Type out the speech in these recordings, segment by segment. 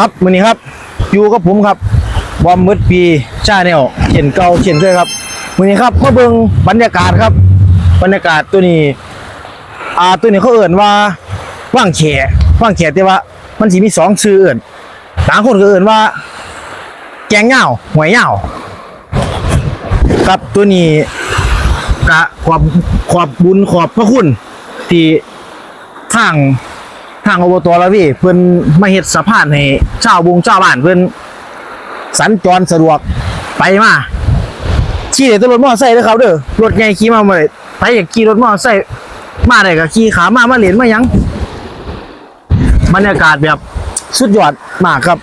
ครับมือนี้ครับ อยู่กับผมครับบอมมืดปีชาแนลเช่นเก่าเช่นเคยครับมือนี้ครับมาเบิ่งบรรยากาศครับ บรรยากาศตัวนี้ อ่าตัวนี้เขาเอิ่นว่าว่างแขว่างแขแต่ว่า มันสิมีสองชื่อเอิ่นต่างคนก็เอิ่นว่า แกงเหง่าหวยเหง่าครับตัวนี้กะขอบขอบบุญขอบพระคุณที่ทาง ทางอบตละพี่เพิ่นมาเฮ็ดสะพานให้ชาวบงชาวบ้านเพิ่นสัญจรสะดวกไปมาขี่ได้แต่รถมอเตอร์ไซค์เด้อครับเด้อรถใหญ่ขี่มาบ่ได้ไปอยากขี่รถมอเตอร์ไซค์มาได้ก็ขี่ขามามาเล่นมายังบรรยากาศแบบสุดยอดมากครับ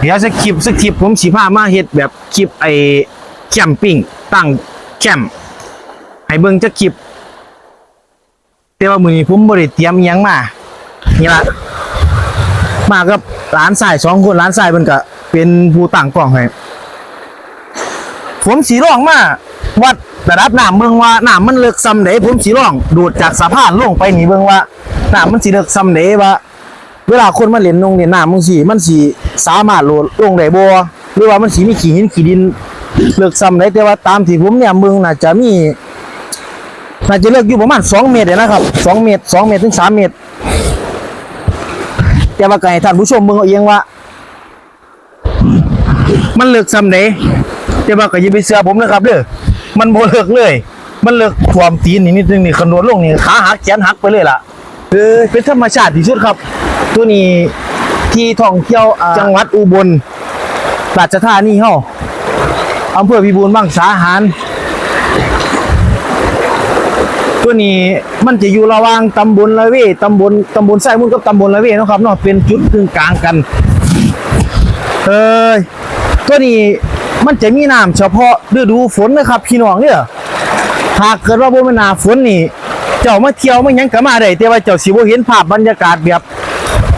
เดี๋ยวสักคลิปสักคลิปผมสิพามาเฮ็ดแบบคลิปไอ้แคมปิ้งตั้งแคมป์ให้เบิ่งจักคลิป แต่ว่ามือนี้ผมบ่ได้เตรียมยังมานี่ละมากับหลานชายสองคนหลานชายเพิ่นก็เป็นผู้ตั้งกล้องให้ผมสิลองมาวัดระดับน้ำเบิ่งว่าน้ำมันเลึกส่ำใดผมสิลองโดดจากสะพานลงไปนี่เบิ่งว่าน้ำมันสิลึกส่ำใดว่าเวลาคนมาเล่นลงเล่นน้ำมึงสิมันสิสามารถโหลดลงได้บ่หรือว่ามันสิมีขี้หินขี้ดินเลือกซ้ำได้แต่ว่าตามที่ผมเนี่ยเมึงน่าจะมี น่าจะเลือกอยู่ประมาณ2เมตรเนี่ยนะครับ2เมตร2เมตรถึง3เมตรแต่ว่าก็ให้ท่านผู้ชมเบิ่งเอาเองว่า มันเลือกซ้ำได้แต่ว่าก็ย่าไปเชื่อผมนะครับเด้อมันบ่เลือกเลย มันเลือกท่วมตีนนี่นิดนึงนี่ขนวดลงนี่ขาหักแขนหักไปเลยล่ะเออเป็นธรรมชาติที่สุดครับ ตัวนี้ที่ท่องเที่ยวจังหวัดอุบลราชธานีเฮาอำเภอพิบูลมังสาหาร ตัวนี้มันจะอยู่ระหว่างตำบลละเวตำบลตำบลไส้มุนกับตำบลละเวนะครับเนาะเป็นจุดกึ่งกลางกันเอ้ยตัวนี้มันจะมีน้ำเฉพาะฤดูฝนนะครับ พี่น้องเนี่ยหากเกิดว่าบ่ม่นนาฝนนี่ เจ้ามาเที่ยวมาหยังก็มาได้แต่ว่าเจ้าสิบ่เห็นภาพบรรยากาศแบบ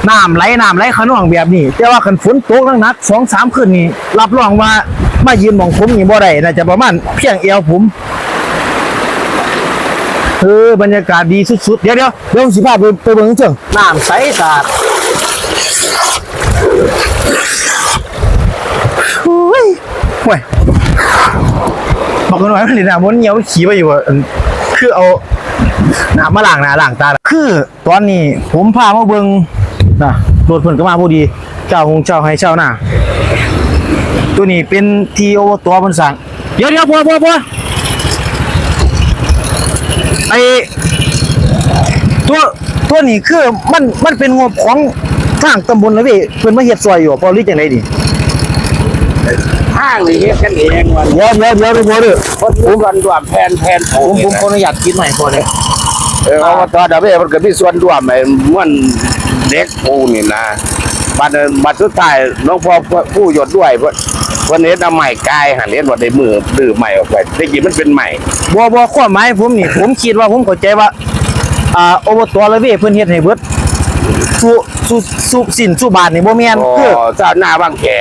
น้ำไหลน้ำไหลขนองแบบนี้ แต่ว่าคันฝนตกหนักๆ2-3คืนนี่รับรองว่ามายืนมองผมนี่บ่ได้น่าจะประมาณเพียงเอวผม เออบรรยากาศดีสุดๆ เดี๋ยวเดี๋ยวเดี๋ยวผมสิพาไปไปเบิ่งเชิงน้ำใสสะอาดโอ้ยโอ้ยบอกกันหน่อยว่าหน้ามันเหี่ยวขี่ไปอยู่อะอันคือเอาหน้ามาล้างหน้าล้างตา คือตอนนี้ผมพามาเบิ่งนะรถเพิ่นก็มาพอดีเจ้าหงเจ้าให้เจ้าหน้าตัวนี้เป็นทีโอตัวเพิ่นสั่งเดี๋ยวเดี๋ยวพอพอพอไอตัวตัวนี้คือมันมันเป็นงบของทางตำบลแล้วพี่เพิ่นมาเฮ็ดซอยอยู่พอหรือจังไดดิห้างนี่เฮ็ดกันเองวันเดี๋ยวเดี๋ยวเดี๋ยวเดี๋ยวเดี๋ยวคนรู้กันรวมแพนแพนผมผมขออนุญาตกินหน่อยพอเลยเอออบตดาวเบ้มันก็มีส่วนร่วมไอ้ม่วนเด็กปูนี่นะ บัดนั้นบัดสุดท้ายน้องพ่อผู้หยดด้วยเพิ่นวันนี้เอาใหม่กายหันเห็นว่าได้มือดื้อใหม่ออกไปได้กินมันเป็นใหม่บัวบัวความหมายผมนี่ ผมคิดว่าผมเข้าใจว่าอ่าอบตละเวเพิ่นเฮ็ดให้เบิดสุสุสุสินสุบาทนี่บ่แม่นอ๋อคือเจ้าหน้าบางแก่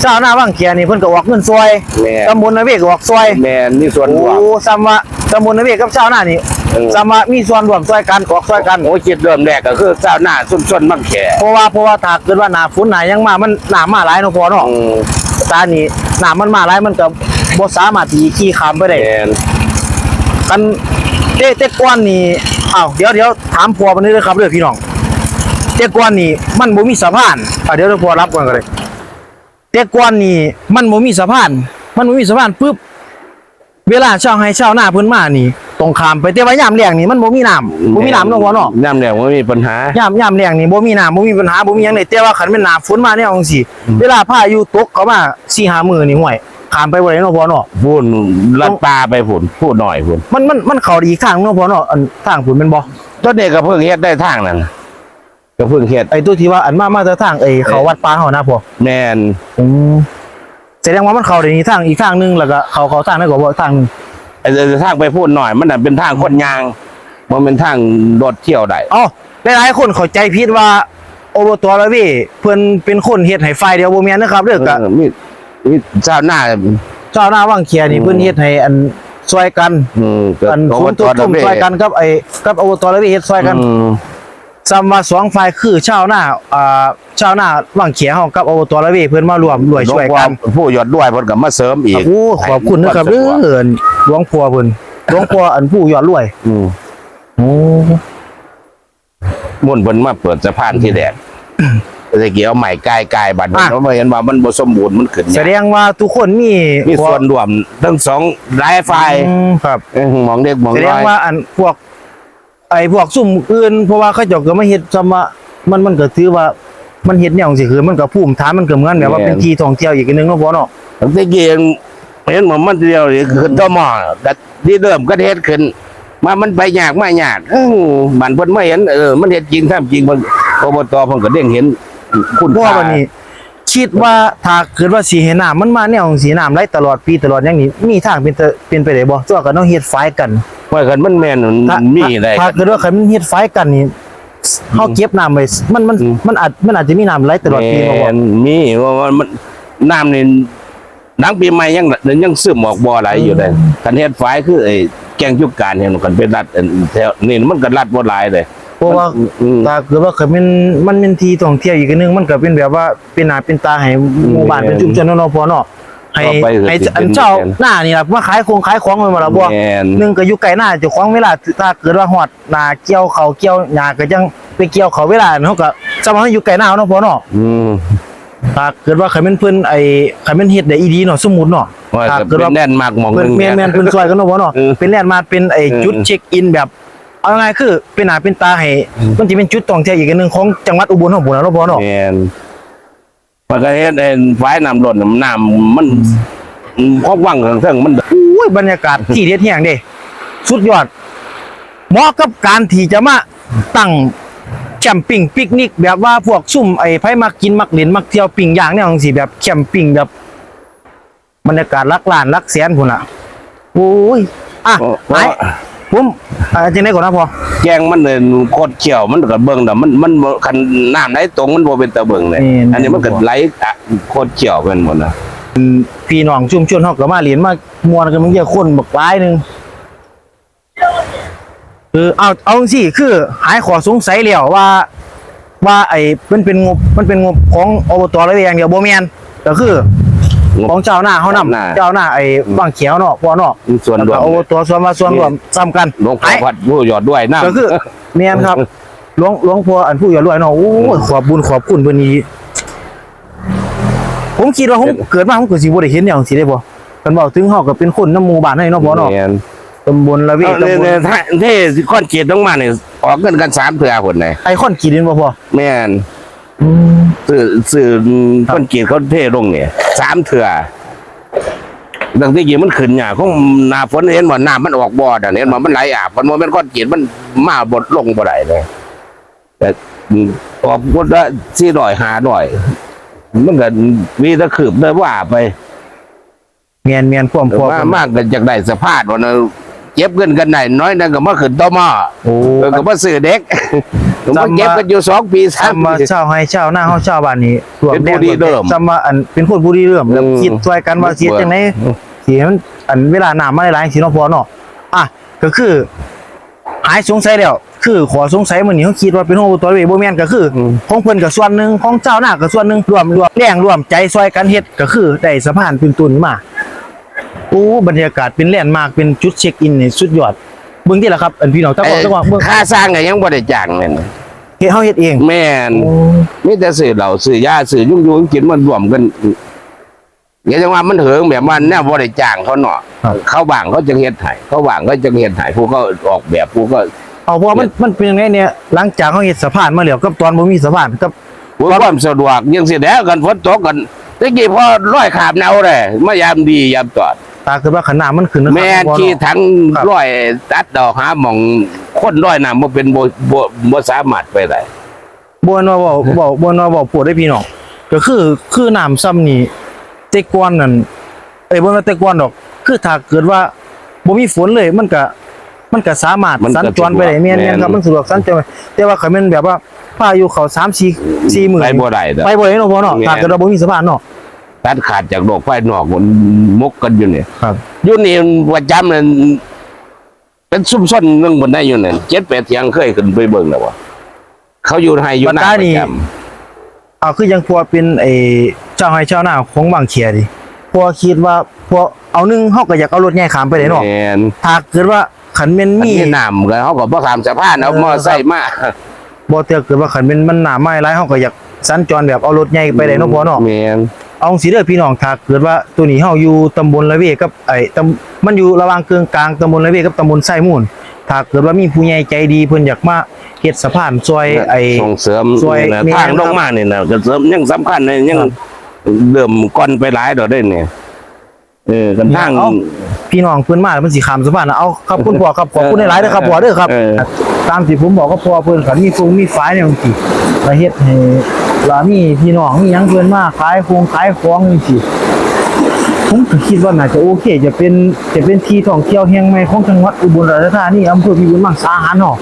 เจ้าหน้าวังเกียนี่เพิ่นก็ออกเงินซอยแม่ตำบลละเวก็ออกซอยแม่นมีส่วนโอ้ร่วมซ้ำว่าตำบลละเวกับเจ้าหน้านี่ เออซ้ำว่ามีส่วนร่วมซอยกันออกซอยกันโอ้ยคิดเริ่มแรกก็คือเจ้าหน้าส่วนๆบางแก่เพราะว่าเพราะว่าถ้าเกิดว่าหน้าฝนหน้าหยังมามันหน้ามาหลายเนาะพอเนาะอืมตานี่หน้ามันมาหลายมันก็บ่สามารถที่ขี่ข้ามไปได้แม่นกันเต้เต้ก้อนนี่อ้าวเดี๋ยวเดี๋ยวถามพัวมันนี่เลยครับเด้อพี่น้องเต้ก้อนนี่มันบ่มีสะพานอะเดี๋ยวเดี๋ยวพัวรับก่อนก็เลยเต้ก้อนนี่มันบ่มีสะพาน มันบ่มีสะพานปุ๊บเวลาชาวไห้ชาวนาเพิ่นมานี่ ต้องข้ามไปแต่ว่ายามแล้งนี่มันบ่มีน้ำบ่มีน้ำเนาะพ่อเนาะน้ำแดงไม่มีปัญหายามยามแล้งนี่บ่มีน้ำบ่มีปัญหาบ่มีหยังเลยแต่ว่าคันเป็นหน้าฝนมาแนวจังซี่เวลาพายุตกเข้ามา4-5มื้อนี่ห่วยข้ามไปบ่ได้เนาะพ่อเนาะพูดลัดปลาไปผุนพูดหน่อยผุนมันมันมันเข้าดีข้างเนาะพ่อเนาะอันทางพุ่นแม่นบ่ต้นเด็กก็เพิ่งเฮ็ดได้ทางนั่นน่ะก็เพิ่งเฮ็ดไอ้ตัวที่ว่าอันมามาแต่ทางไอ้เขาวัดปางเขานะพ่อแมนอืมแสดงว่ามันเข้าได้นี่ทางอีกทางหนึงแล้วก็เขาเขาทางนั้นก็บ่ทางหนึง ไอ้เดินทางไปพูดหน่อยมันน่ะเป็นทางคนยางมันเป็นทางรถเที่ยวได้อ๋อหลายๆคนเข้าใจผิดว่า โอบตละเวยเพิ่นเป็นคนเฮ็ดให้ไฟเดียวบ่แม่นนะครับเด้อก็เออมีมีเจ้าหน้าเจ้าหน้าวังเขียนี่เพิ่นเฮ็ดให้อันซอยกัน อืมก็อันอบศูนย์ตัวทุ่มเบ้ช่วยกันกับไอ้กับโอบตละเวยเฮ็ดซอยกันอืม ซ้ำว่าสองฝ่ายคือชาวนาอ่าชาวนาวังเขียเฮากับอบตละเวเพิ่นมารวมรวยช่วยกันหลวงพ่อผู้ยอดด้วยเพิ่นก็มาเสริมอีกโอ้ขอบคุณนะครับเด้อหลวงพ่อเพิ่นหลวงพ่ออันผู้ยอดรวย อืมโอ้มุ่นเพิ่นมาเปิดสะพานที่แดดตะกี้เอาใหม่กายกายบัดนี้เพราะว่าเห็นว่ามันบ่สมบูรณ์มันขึ้นแสดงว่าทุกคนมีมีส่วนร่วมทั้งสองหลายฝ่ายอืมครับเอ้ยหมองเด็กหมองแสดน้งอยว่าอันพวก ไอ้พวกซุ่มอื่นเพราะว่าเขาเจ้าก็มาเฮ็ดซำว่ามันมันก็ถือว่ามันเฮ็ดแนวจังซี่คือมันก็ภูมิฐานมันก็เหมือนแบบว่าเป็นที่ท่องเที่ยวอีกอันหนึงเนาะพ่อเนาะตะกี้เห็นว่ามันเดียวนี่คือต่อหม้อก็ที่เดิมก็เฮ็ดขึ้นมามันไปยากมายากเอ้าบ้านเพิ่นไม่เห็นเออมันเฮ็ดจริงทำจริงเพิ่นอบตเพิ่นก็เด้งเห็นคุณเพราะว่าค่าวันนี้คิดว่าถ้าเกิดว่าสิเห็นน้ำมันมาแนวสีน้ำไหลตลอดปีตลอดอย่างนี้มีทางเป็นไปเป็นไปได้บ่ตัวก็ต้องเฮ็ดฝายกัน ว่ากันมันแม่นถ้ามีได้ถ้าเกิดว่าคันมันเฮ็ดฝายกันนี่เฮาเก็บน้ำไว้มันมันอืมมันอาจมันอาจจะมีน้ำไหลตลอดปีบ่บ่แม่นมีว่าว่ามันน้ำนี่หนังปีใหม่ยังยังซึมออกบ่ไหลอยู่เลยคันเฮ็ดฝายคือไอ้แกงจุกการเห็นกันเป็นรัดอันแถวนี่มันก็รัดบ่หลายเลยเพราะว่าอืมถ้าเกิดว่าคันมันมันเป็นที่ท่องเที่ยวอีกอันหนึงมันก็เป็นแบบว่าเป็นหน้าเป็นตาให้หมู่บ้านแม่นเป็นชุมชนเนาะพอเนาะ ให้ต่อไปก็ให้สิอันเป็นเจ้าแม่นหน้านี่ล่ะมาขายของขายของแม่นบ่ล่ะบ่แม่น หนึ่งก็อยู่ไกลหน้าเจ้าของเวลาถ้าเกิดว่าฮอดหน้าเกี่ยวเขาวเกี่ยวหญ้าก็จังไปเกี่ยวเขาวเวลาเนาะก็สมมุติอยู่ไกลหน้าเนาะพอเนาะอืมถ้าเกิดว่าใครเป็นเพิ่นไอ้ใครเป็นเฮ็ดได้อีดีเนาะสมมุติเนาะว่าถ้าจะเกิดเป็นว่าแน่นมากหมองหเพิ่นนึงแม่นแม่นเพิ่นช่วยกันเนาะบ่เนาะเออเป็นแลนด์มาร์คเป็นไอ้เออจุดเช็คอินแบบ เอาง่ายๆคือเป็นหน้าเป็นตาให้มันสิเป็นจุดท่องเที่ยวอีกอันหนึงของจังหวัดอุบลของผมนะเนาะบ่เนาะแม่น มันก็เฮ็ดไอ้ฝายน้ำล้นน้ำมันครอบว่างข้างเทิงมันอุ้ยบรรยากาศที่เด็ดแฮงเด้สุดยอดเหมาะกับการที่จะมาตั้งแคมปิ้งปิกนิก แบบว่าพวกซุ่มไอ้ไผมักกินมักเล่นมักเที่ยวปิ้งย่างแนวจังซี่แบบแคมปิ้งแบบบรรยากาศลักล้านลักแสนพุ่นน่ะโอ้ยอะเพราะไหน ผมอ่าจังได๋ก่อนนะพ่อแกงมันเลยโคตรเขียวมันก็เบิ่งแต่มันมันบ่คันน้ำไหลตรงมันบ่เป็นตะเบิ่งเลยอันนี้มันก็ไหลอะโคตรเขียวเป็นหมดนะพี่น้องชุมชนเฮาก็มาเรียนมามวนกันมันเยอะคนบักหลายหนึงคือเอาเอาจังซี่คือ หายขอสงสัยแล้วว่า ว่าไอ้มันเป็นงบมันเป็นงบของอบตละเวียงเดียวบ่แม่นก็คือ ของเจ้าหน้าเฮานำเจ้าหน้าไอ้บางเขียวเนาะพ่อเนาะมีส่วนแล้วรวก็มอบตส่วนมาส่วนรวมซ้ำกันหลวงพ่อหายวัดผู้ยอดด้วยน้ำก็คือเมียนครับหลวงหลวงพ่ออันผู้อย่ารวยเนาะโอ้ยขอบบุญขอบคุณเพิ่นนี้ผมคิดว่าผมเกิดมาผมก็สิบ่ได้เห็นอย่างสิได้บ่กันเว้าถึงเฮาก็เป็นคนน้ำหมู่บ้านให้เนาะบ่เนาะแม่นตำบลละเวเอาตำเนี่ยบลเนี่ยถ้าเท่ก้อนเกตต้องมาเนี่ยออกเงินกันสามเถื่อคนไหนไอคอนกี่ดินบ่พ่อแม่นอืม สื่อสื่อก้อนเกตเขาเท่ลงเนี่ยสามเถื่อดังที่กี้มันขึ้นเนี่ยคงหนาฝนเห็นว่าน้ำมันออกบ่อดังเห็นว่ามันไหลอาบมันบ่แมันก้อนเกตมันมาบดลงบ่ได้เลยแต่ออกบดละสี่ร้อยห้าร้อย มันก็มีตะขืบเลยว่าไปเมียนเมียนพ่วมพ่อมามากกันจากได้สภาพวันนั้นเก็บเงินกันได้น้อยนั่นก็มาขึ้นต่อหม้อโอ้เออก็มาซื้อเด็ก ก็มาเก็บกันอยู่สองปีสามซ้ำมาปี เช่าให้เช่าหน้าเฮาเช่าบ้านนี้รวมเป็นผู้ดีเดิมซ้ำมาอันเป็นคนผู้ดีเริ่มแล้วอืมคิดช่วยกันว่าสิเฮ็ดจังได๋สิให้มันอันเวลาน้ำมาหลายๆสิเนาะพ่อเนาะอะก็คือหายสงสัยแล้วคือขอสงสัยมื้อนี้เขาคิดว่าเป็นของอบตละเวบ่แม่นก็คืออมของเพิ่นก็ส่วนหนึงของเจ้าหน้าก็ส่วนหนึงรวมรวมแรงรวมใจซอยกันเฮ็ดก็คือได้สะพานเป็นตุนมาโอ้บรรยากาศเป็นแลนด์มาร์คเป็นจุดเช็คอินนี่สุดยอดเบิ่งที่ล่ะครับอันพี่น้องตะบอกตะบอกเบิ่ง ค่าสร้างก็ยังบ่ได้จ้างแม่น เฮ็ดเฮาเฮ็ดเองแม่นมีแต่ซื้อเหล้าซื้อยาซื้อยุ่งยุ่งกินมันรวมกันอย่าจังว่ามันเหิงแบบว่าแน่บ่ได้จ้างเขาเนาะครับเขาว่างเขาจะเฮ็ดให้เขาว่างเขาจะเฮ็ดให้ผู้ก็ออกแบบผู้ก็เอาเพราะว่ามันมันเป็นยังไงเนี่ย หลังจากเฮาเฮ็ดสะพานมาแล้วกับตอนบ่มีสะพานกับผู้ความสะดวกยังสิแล้วกันฝนตกกันตะกี้พอร้อยขาบเนาเลยมายามดียามจอด ตาคือว่าขนาดมันขึ้นนะครับแม่นบ่เนาะขี่ทั้งครับร้อยตัดดอกหาหมองคนร้อยน้ำบ่เป็นบ่บ่บ่สามารถไปได้บ่นว่าเว้าเว้าบ่นว่าเว้าปวดได้พี่น้องก็คือคือน้ำซ้ำนี่แต่ก่อนนั่นเอ้ยบ่แม่นแต่ก่อนดอก คือถ้าเกิดว่าบ่มีฝนเลยมันก็มันก็สามารถมันก็สัญจรไปได้แม่นแม่นๆครับมันสะดวกสัญจรไปแต่ว่าคันแม่นแบบว่าพายุเข้า3 4 4มื้อไปบ่ได้เด้อไปบ่ได้เนาะพ่อเนาะแม่นถ้าเกิดว่าบ่มีสะพานเนาะ ตัดขาดจากโลกไฟนอกมันมกกันอยู่เนี่ยครับอยู่นี่ประจำนั่นเป็นซุ่มซ่อนเรื่องบนได้อยู่นั่นเจ็ดแปดเที่ยงเคยขึ้นไปเบิ่งแล้วว่าเขาอยู่ให้อยู่หน้าบัดปนี้ระจเอาคือยังพอเป็นไอ้เจ้าให้เจ้าหน้าของบางเขียดิพอคิดว่าพอเอาหนึงเฮาก็อยากเอารถใหญ่ขามไปได้ำเนาะแม่นถ้าเกิดว่าขันแม่นมีมีน้ำก็เขาก็บ่ข้ามสะพานเอาเออมอไซค์มาบ่เตือเกิดว่าขันแม่นมันหนาไม้หลายเฮาก็อยากสัญจรแบบเอารถใหญ่ไปได้เนาะพอเนาะแม่น เอาสิเด้อพี่น้องถ้าเกิดว่าตัวนี้เฮาอยู่ตำบลละเวกับไอ้ตำมันอยู่ระหว่างกึ่งกลางตำบลละเวกับตำบลไส้มูลถ้าเกิดว่ามีผู้ใหญ่ใจดีเพิ่นอยากมาเฮ็ดสะพานซอยไอ้ส่งเสริมซอยนี่นะแม่นทางลงมานี่นะก็เสริมยังสำคัญเลยยังครับเริ่มก่อนไปหลายดอกได้เนี่ยเออกันทางเอาพี่น้องเพิ่นมาแล้วมันสิข้ามสะพานนะเอาขอบคุณพ่อครับขอบคุณหลายๆเด้อครับพ่อเด้อครับเออตามที่ผมบอกก็พ่อเพิ่นคันมีฟงมีฝายเนี่ยจังซี่ละเฮ็ดให้ ลามีพี่น้องมียังเพิ่นมาขายคงขายของจังซี่ผมคิดว่าน่าจะโอเค จะเป็นจะเป็นที่ท่องเที่ยวแห่งใหม่ของจังหวัดอุบลราชธานีอำเภอพิบูลมังสาหารเนาะ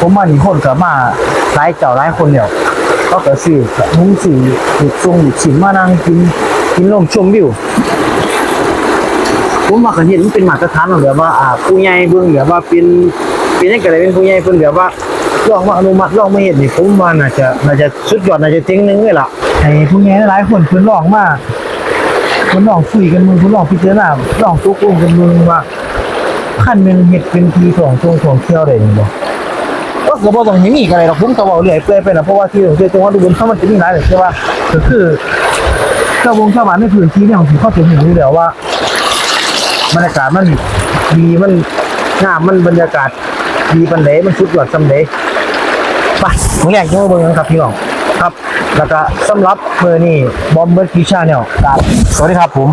ผมว่านี่คนก็มาหลายเจ้าหลายคนแล้วเขาก็ซื้อขนมซื้อลูกทรงลูกชิ้นมานั่งกินกินลมชมวิวผมว่าเห็นมันเป็นมาตรฐานของแบบว่าอ่าผู้ใหญ่เบิ่งแบบว่าเป็นเป็นจังได๋เป็นผู้ใหญ่เพิ่นแบบว่า ลองมาอนุมัติลองมาเฮ็ดนี่ผมว่าน่าจะน่าจะสุดยอดน่าจะเจ๋งหนึงเลยล่ะให้ผู้ใหญ่หลายคนเพิ่นลองมาเพิ่นลองคุยกันมึงเพิ่นลองพิจารณาลองตกลงกันมึงว่าคันแม่นเฮ็ดเป็นทีของตรงของเที่ยวได้นี่บ่ก็ก็บ่ต้องให้มีกันเลยหรอกผมก็เว้าเรื่อยเปื่อยไปนะเพราะว่าที่ของเที่ยจังหวัดอุบลเขามันจะมีหลายเลยใช่ว่าก็คือชาวงชาวบ้านในพื้นที่เนี่ยของที่เขาจะเห็นอยู่แล้วว่าบรรยากาศมันดีมันงามมันบรรยากาศดีปันเดมันสุดยอดสำเด ไปผมอยากจะมาเบิ่งนะครับพี่น้องครับ แล้วก็สำหรับเมื่อนี้บอมเบอร์กิชาเนลครับสวัสดีครับผม